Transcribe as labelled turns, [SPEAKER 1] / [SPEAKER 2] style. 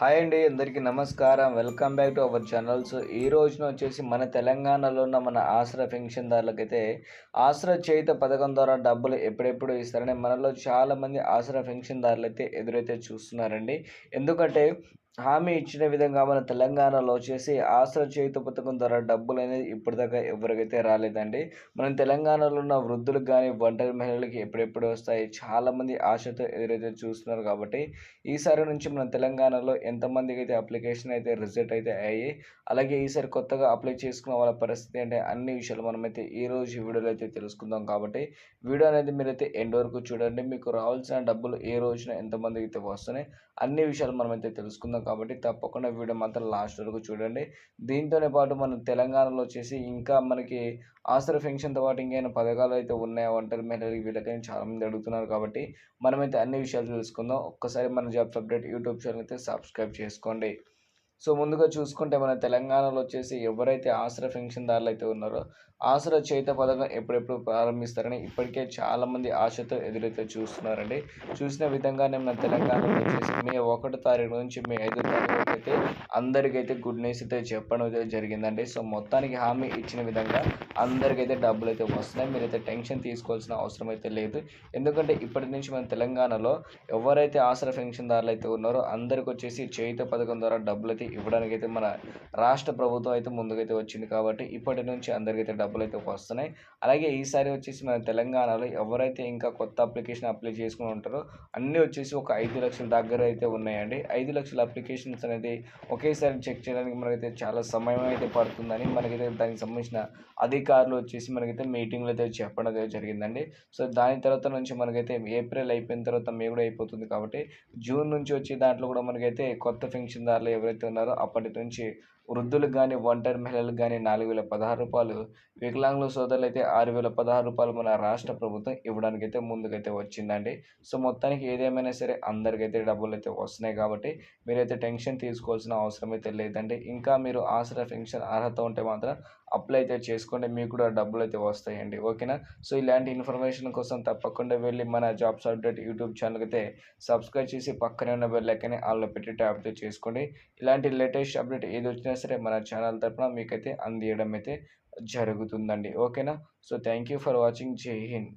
[SPEAKER 1] Hi అండి అందరికీ నమస్కారం. Welcome back to our channels ఈ రోజున వచ్చేసి మన తెలంగాణలో ఉన్న మన ఆసరా పెన్షన్దారులకైతే ఆసరా చేయుత పథకం ద్వారా డబ్బులు ఎప్పుడెప్పుడు ఇస్తారని మనలో చాలామంది ఆసరా పెన్షన్దారులు అయితే ఎదురైతే చూస్తున్నారండి. ఎందుకంటే హామీ ఇచ్చిన విధంగా మన తెలంగాణలో వచ్చేసి ఆసరా చేయుత పథకం ద్వారా డబ్బులు అనేది ఇప్పటిదాకా ఎవరికైతే రాలేదండి. మనం తెలంగాణలో ఉన్న వృద్ధులకు కానీ ఒంటరి మహిళలకి ఎప్పుడెప్పుడు వస్తాయి? చాలామంది ఆశతో ఎదురైతే చూస్తున్నారు కాబట్టి ఈసారి నుంచి మన తెలంగాణలో ఎంతమందికి అయితే అప్లికేషన్ అయితే రిజల్ట్ అయితే అయ్యాయి అలాగే ఈసారి కొత్తగా అప్లై చేసుకున్న వాళ్ళ పరిస్థితి అంటే అన్ని విషయాలు మనమైతే ఈ రోజు వీడియోలో అయితే తెలుసుకుందాం కాబట్టి వీడియో అనేది మీరైతే ఎండ్ వరకు చూడండి. మీకు రావాల్సిన డబ్బులు ఏ రోజున ఎంతమందికి అయితే వస్తున్నాయి అన్ని విషయాలు మనమైతే తెలుసుకుందాం కాబట్టి తప్పకుండా వీడియో మాత్రం లాస్ట్ వరకు చూడండి. దీంతోనే పాటు మన తెలంగాణలో వచ్చేసి ఇంకా మనకి ఆసర ఫెన్షన్తో పాటు ఇంకేమైనా పథకాలు అయితే ఉన్నాయో అంటారు మహిళలకి వీళ్ళకైనా చాలామంది అడుగుతున్నారు కాబట్టి మనమైతే అన్ని విషయాలు తెలుసుకుందాం. ఒక్కసారి మన జాబ్స్ అప్డేట్ యూట్యూబ్ ఛానల్ అయితే సబ్స్క్రైబ్ చేసుకోండి. సో ముందుగా చూసుకుంటే మన తెలంగాణలో వచ్చేసి ఎవరైతే ఆసరా పెన్షన్దారులు అయితే ఉన్నారో ఆసరా చేత పథకం ఎప్పుడెప్పుడు ప్రారంభిస్తారని ఇప్పటికే చాలామంది ఆశతో ఎదురైతే చూస్తున్నారండి. చూసిన విధంగానే మన తెలంగాణలో వచ్చేసి మే ఒకటో తారీఖు నుంచి మే ఐదో తారీఖు అయితే అందరికైతే గుడ్ న్యూస్ అయితే చెప్పడం అయితే జరిగిందండి. సో మొత్తానికి హామీ ఇచ్చిన విధంగా అందరికైతే డబ్బులు అయితే వస్తున్నాయి. మీరైతే టెన్షన్ తీసుకోవాల్సిన అవసరం అయితే లేదు. ఎందుకంటే ఇప్పటి నుంచి మన తెలంగాణలో ఎవరైతే ఆసరా పెన్షన్దారులు అయితే ఉన్నారో అందరికి వచ్చేసి చేత పథకం ద్వారా డబ్బులు అయితే ఇవ్వడానికి అయితే మన రాష్ట్ర ప్రభుత్వం అయితే ముందుకైతే వచ్చింది కాబట్టి ఇప్పటి నుంచి అందరికైతే డబ్బులు అయితే వస్తున్నాయి. అలాగే ఈసారి వచ్చేసి మన తెలంగాణలో ఎవరైతే ఇంకా కొత్త అప్లికేషన్ అప్లై చేసుకుని ఉంటారో అన్నీ వచ్చేసి ఒక ఐదు లక్షల దగ్గర అయితే ఉన్నాయండి. ఐదు లక్షల అప్లికేషన్స్ అనేది ఒకేసారి చెక్ చేయడానికి మనకైతే చాలా సమయం అయితే పడుతుందని మనకైతే దానికి సంబంధించిన అధికారులు వచ్చేసి మనకైతే మీటింగ్లు అయితే చెప్పడం జరిగిందండి. సో దాని తర్వాత నుంచి మనకైతే ఏప్రిల్ అయిపోయిన తర్వాత మే కూడా అయిపోతుంది కాబట్టి జూన్ నుంచి వచ్చే దాంట్లో కూడా మనకైతే కొత్త పెన్షన్దారులు ఎవరైతే ఉన్నారో అప్పటి నుంచి వృద్ధులకు కానీ ఒంటరి మహిళలకు కానీ నాలుగు వేల పదహారు రూపాయలు వికలాంగుల సోదరులు అయితే ఆరు వేల పదహారు రూపాయలు మన రాష్ట్ర ప్రభుత్వం ఇవ్వడానికి అయితే ముందుకైతే వచ్చిందండి. సో మొత్తానికి ఏదేమైనా సరే అందరికైతే డబ్బులు అయితే వస్తున్నాయి కాబట్టి మీరైతే టెన్షన్ తీసుకోవాల్సిన అవసరం అయితే లేదండి. ఇంకా మీరు ఆసరా పెన్షన్ అర్హత ఉంటే మాత్రం అప్లై అయితే చేసుకోండి. మీకు కూడా డబ్బులు అయితే వస్తాయండి. ఓకేనా? సో ఇలాంటి ఇన్ఫర్మేషన్ కోసం తప్పకుండా వెళ్ళి మన జాబ్స్ అప్డేట్ యూట్యూబ్ ఛానల్కి అయితే సబ్స్క్రైబ్ చేసి పక్కనే ఉన్న బెల్ ఐకాన్ని ఆల్లో పెట్టి ట్యాప్ చేసుకోండి. ఇలాంటి లేటెస్ట్ అప్డేట్ ఏది వచ్చినా సరే మన ఛానల్ తరఫున మీకైతే అందియడం అయితే జరుగుతుందండి. ఓకేనా? So thank you for watching. జై హింద్.